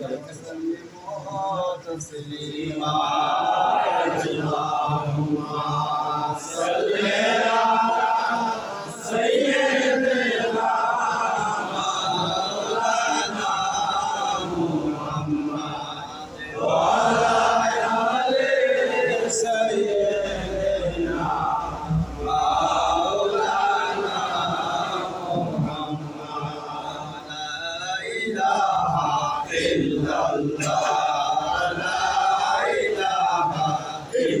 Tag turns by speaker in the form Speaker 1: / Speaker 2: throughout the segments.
Speaker 1: وسلموا تسليما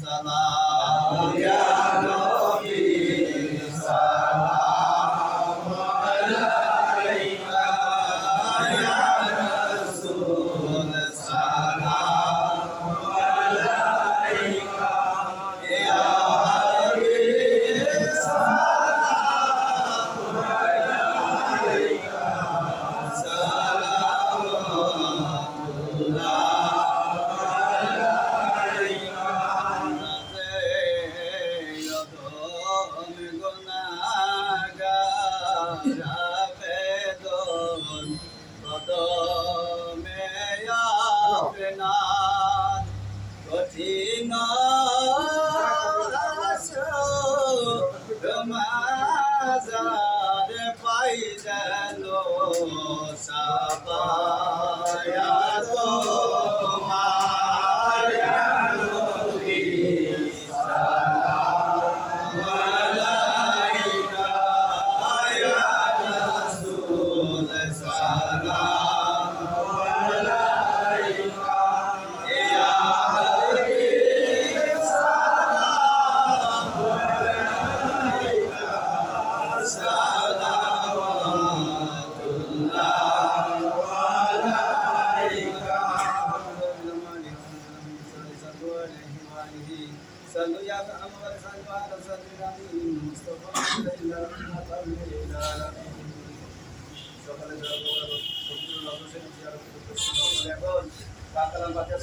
Speaker 1: সালাম কঠিন পাই যেন সাপায়া صلوا يا محمد صلوا على سيدنا المصطفى إلا رحمة للعالمين সকালে যারা বড় বড় লোকেশন শেয়ার করতে এখন কাতালান বাচ্চা